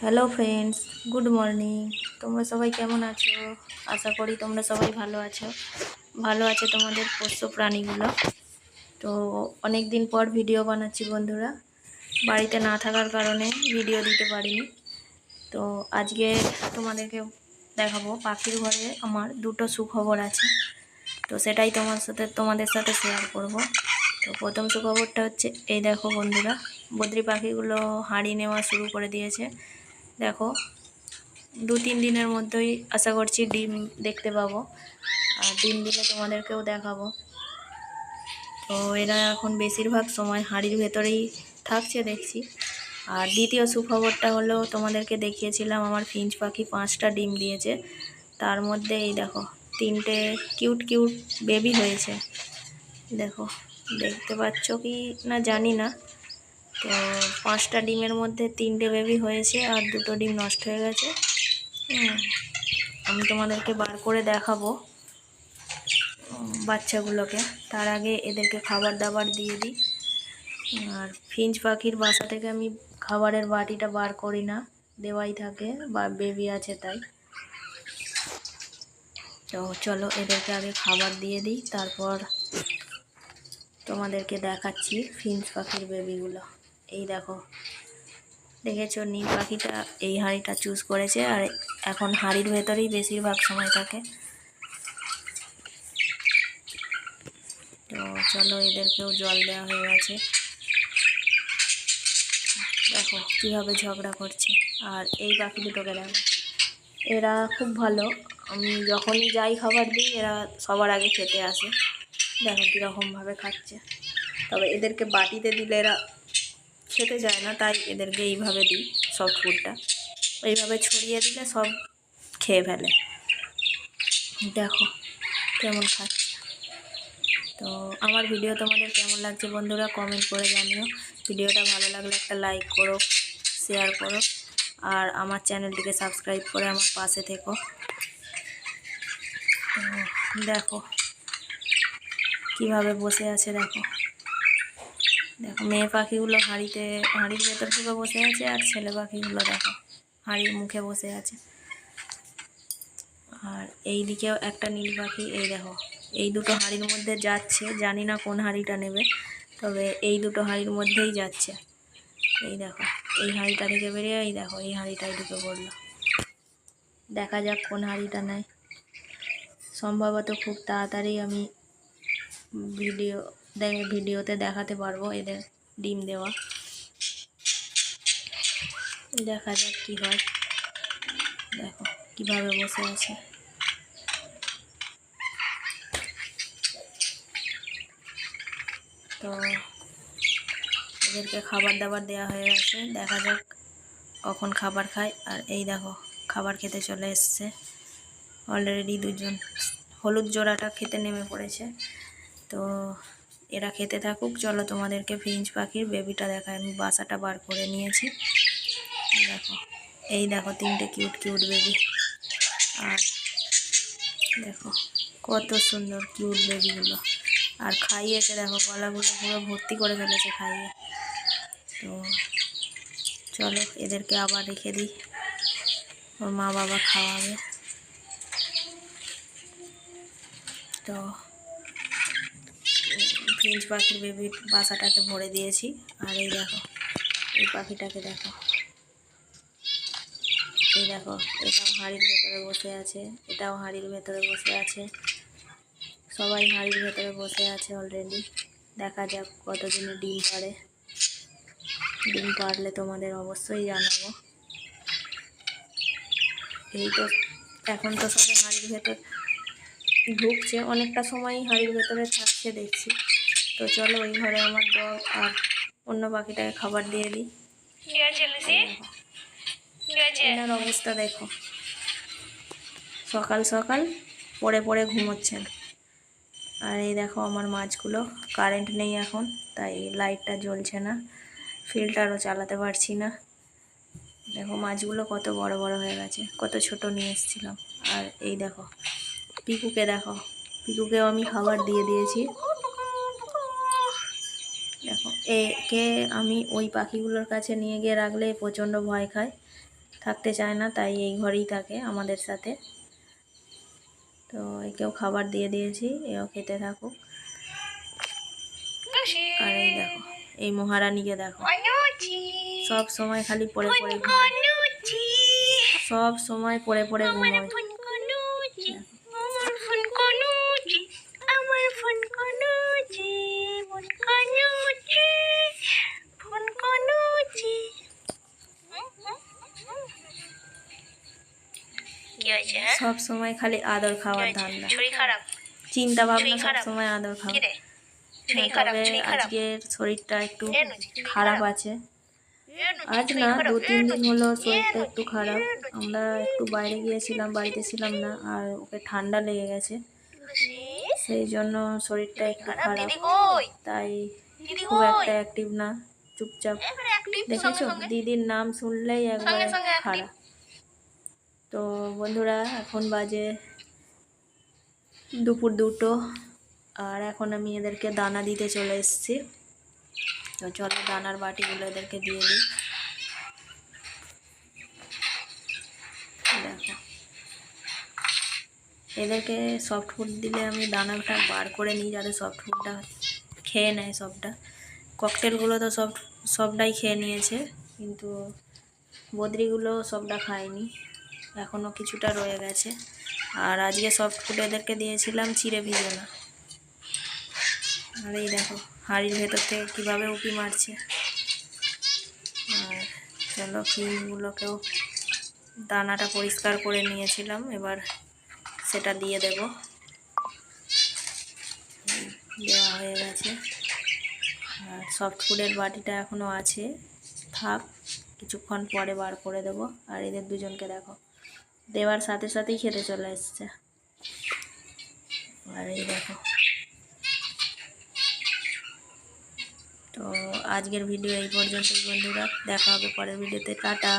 Hello friends, good morning. তোমরা সবাই কেমন আছো? আশা করি তোমরা সবাই ভালো আছো। ভালো আছে তোমাদের পোষ্য প্রাণীগুলো। তো অনেক দিন পর ভিডিও বানাচ্ছি বন্ধুরা। বাড়িতে না থাকার কারণে ভিডিও দিতে পারিনি। তো আজকে তোমাদেরকে দেখাবো, পাখির ঘরে আমার দুটো সুখবর আছে। তো সেটাই তোমার সাথে, তোমাদের সাথে শেয়ার করব। তো প্রথম সুখবরটা হচ্ছে, এই দেখো বন্ধুরা, বদ্রি পাখিগুলো হাঁড়ি নেওয়া শুরু করে দিয়েছে। দেখো, দু তিন দিনের মধ্যেই আশা করছি ডিম দেখতে পাবো। আর ডিম দিলে তোমাদেরকেও দেখাবো। তো এরা এখন বেশিরভাগ সময় হাঁড়ির ভেতরেই থাকছে দেখছি। আর দ্বিতীয় সুখবরটা হলো, তোমাদেরকে দেখিয়েছিলাম, আমার ফিঞ্চ পাখি পাঁচটা ডিম দিয়েছে। তার মধ্যে এই দেখো, তিনটে কিউট কিউট বেবি হয়েছে। দেখো, দেখতে পাচ্ছ কি না জানি না। তো পাঁচটা ডিমের মধ্যে তিনটে বেবি হয়েছে আর দুটো ডিম নষ্ট হয়ে গেছে। আমি তোমাদেরকে বার করে দেখাবো বাচ্চাগুলোকে। তার আগে এদেরকে খাবার দাবার দিয়ে দিই। আর ফিঞ্চ পাখির বাসা থেকে আমি খাবারের বাটিটা বার করি না, দেওয়াই থাকে বা বেবি আছে তাই। তো চলো এদেরকে আগে খাবার দিয়ে দিই, তারপর তোমাদেরকে দেখাচ্ছি ফিঞ্চ পাখির বেবিগুলো এই দেখো। দেখেছ নীল পাখিটা এই হাঁড়িটা চুজ করেছে আর এখন হাঁড়ির ভেতরেই বেশিরভাগ সময় থাকে। তো চলো, এদেরকেও জল দেওয়া হয়ে গেছে। দেখো, কীভাবে ঝগড়া করছে। আর এই পাখি দুটোকে দেখো। এরা খুব ভালো। আমি যখনই যাই খাবার দিই, এরা সবার আগে খেতে আসে। দেখো কীরকমভাবে খাচ্ছে। তবে এদেরকে বাটিতে দিলে এরা খেতে যায় না, তাই এদেরকে এইভাবে দিই সফট ফুডটা এইভাবে ছড়িয়ে দিলে সব খেয়ে ফেলে। দেখো কেমন খাচ্ছে। তো আমার ভিডিও তোমাদের কেমন লাগছে বন্ধুরা কমেন্ট করে জানিও। ভিডিওটা ভালো লাগলে একটা লাইক করো শেয়ার করো, আর আমার চ্যানেলটিকে সাবস্ক্রাইব করে আমার পাশে থেকো। দেখো কীভাবে বসে আছে, দেখো। দেখো, মেয়ে পাখিগুলো হাঁড়িতে, হাঁড়ির ভেতর থেকে বসে আছে আর ছেলে পাখিগুলো দেখো, হাঁড়ির মুখে বসে আছে। আর এই দিকেও একটা নীল পাখি, এই দেখো, এই দুটো হাঁড়ির মধ্যে যাচ্ছে, জানি না কোন হাঁড়িটা নেবে, তবে এই দুটো হাঁড়ির মধ্যেই যাচ্ছে। এই দেখো, এই হাঁড়িটা থেকে বেরিয়ে এই দেখো, এই হাঁড়িটাই ঢুকে পড়ল। দেখা যাক কোন হাঁড়িটা নেয়। সম্ভবত খুব তাড়াতাড়ি আমি ভিডিও ভিডিওতে দেখাতে পারব এদের ডিম দেওয়া। দেখা যাক কি হয়। দেখো, কীভাবে বসে আছে। তো এদেরকে খাবার দাবার দেওয়া হয়ে গেছে। দেখা যাক কখন খাবার খায়। আর এই দেখো, খাবার খেতে চলে এসছে। অলরেডি দুজন, হলুদ জোড়াটা খেতে নেমে পড়েছে। তো এরা খেতে থাকুক। চলো তোমাদেরকে ফিঞ্চ পাখির বেবিটা দেখায় আমি বাসাটা বার করে নিয়েছি। দেখো, এই দেখো তিনটে কিউট কিউট বেবি আর দেখো, কত সুন্দর কিউট বেবিগুলো আর খাইয়েছে দেখো, গলাগুলো পুরো ভর্তি করে ফেলেছে খাইয়ে। তো চলো, এদেরকে আবার রেখে দিই। ওর মা বাবা খাওয়াবে। তো ফ্রিঞ্চ পাখির বেবি বাসাটাকে ভরে দিয়েছি। আর এই দেখো, এই পাখিটাকে দেখো। এই দেখো, এটাও হাঁড়ির ভেতরে বসে আছে, এটাও হাঁড়ির ভেতরে বসে আছে। সবাই হাঁড়ির ভেতরে বসে আছে অলরেডি দেখা যাক কতদিনে ডিম পারে ডিম পারলে তোমাদের অবশ্যই জানাব। এই তো, এখন তো সবাই হাঁড়ির ভেতর ঢুকছে, অনেকটা সময়ই হাঁড়ির ভেতরে থাকছে, দেখছি। তো চলো ওই ঘরে আমার ডগ আর অন্য পাখিটাকে খাবার দিয়ে দিই। এনার অবস্থা দেখো। সকাল সকাল পড়ে পড়ে ঘুমোচ্ছেন। আর এই দেখো আমার মাছগুলো। কারেন্ট নেই এখন তাই লাইটটা জ্বলছে না। ফিল্টারও চালাতে পারছি না। দেখো মাছগুলো কত বড় বড় হয়ে গেছে কত ছোট নিয়ে এসেছিলাম। আর এই দেখো পিকুকে দেখো। পিকুকেও আমি খাবার দিয়ে দিয়েছি। একে আমি ওই পাখিগুলোর কাছে নিয়ে গিয়ে রাখলে প্রচণ্ড ভয় খায়। থাকতে চায় না তাই এই ঘরেই থাকে আমাদের সাথে। তো একেও খাবার দিয়ে দিয়েছি এও খেতে থাকুক। আর এই দেখো এই মহারানীকে দেখো। সব সময় খালি পড়ে পড়ে সব সময় পড়ে পড়ে ঘুমায়। সব সময় খালি আদর খাওয়ার? ধান্দা। চিন্তা ভাবনা সব সময় আদর খাওয়া। হ্যাঁ, তবে আজকের শরীরটা একটু খারাপ। আছে। আজ না দু তিন দিন হলো শরীরটা একটু খারাপ। আমরা একটু বাইরে গিয়েছিলাম বাড়িতে ছিলাম না আর ওকে ঠান্ডা লেগে গেছে। সেই জন্য শরীরটা একটু খারাপ? তাই খুব একটা অ্যাক্টিভ না চুপচাপ। দেখেছ? দিদির নাম শুনলেই একবার খারাপ। তো বন্ধুরা, এখন বাজে দুপুর দুটো, আর এখন আমি এদেরকে দানা দিতে চলে এসেছি। তো চলো দানার বাটিগুলো এদেরকে দিয়ে দিই। এদেরকে সফট ফুড দিলে আমি দানাটা বার করে নিই যাতে সফট ফুডটা খেয়ে নেয় সবটা। ককটেলগুলো তো সব, সবটাই খেয়ে নিয়েছে, কিন্তু বদ্রিগুলো সবটা খায়নি। এখনও কিছুটা রয়ে গেছে। আর আজকে সফট ফুড এদেরকে দিয়েছিলাম চিড়ে ভিজোনা। আর এই দেখো, হাঁড়ির ভেতর থেকে কীভাবে উঁকি মারছে। আর চলো ক্রিমগুলোকেও দানাটা পরিষ্কার করে নিয়েছিলাম, এবার সেটা দিয়ে দেব। দেওয়া হয়ে গেছে। আর সফট ফুডের বাটিটা এখনও আছে, থাক। কিছুক্ষণ পরে বার করে দেব। আর এদের দুজনকে দেখো, দেওয়ার সাথে সাথেই খেতে চলে এসছে। আর এই দেখো। তো আজকের ভিডিও এই পর্যন্তই বন্ধুরা, দেখা হবে পরের ভিডিওতে। টাটা।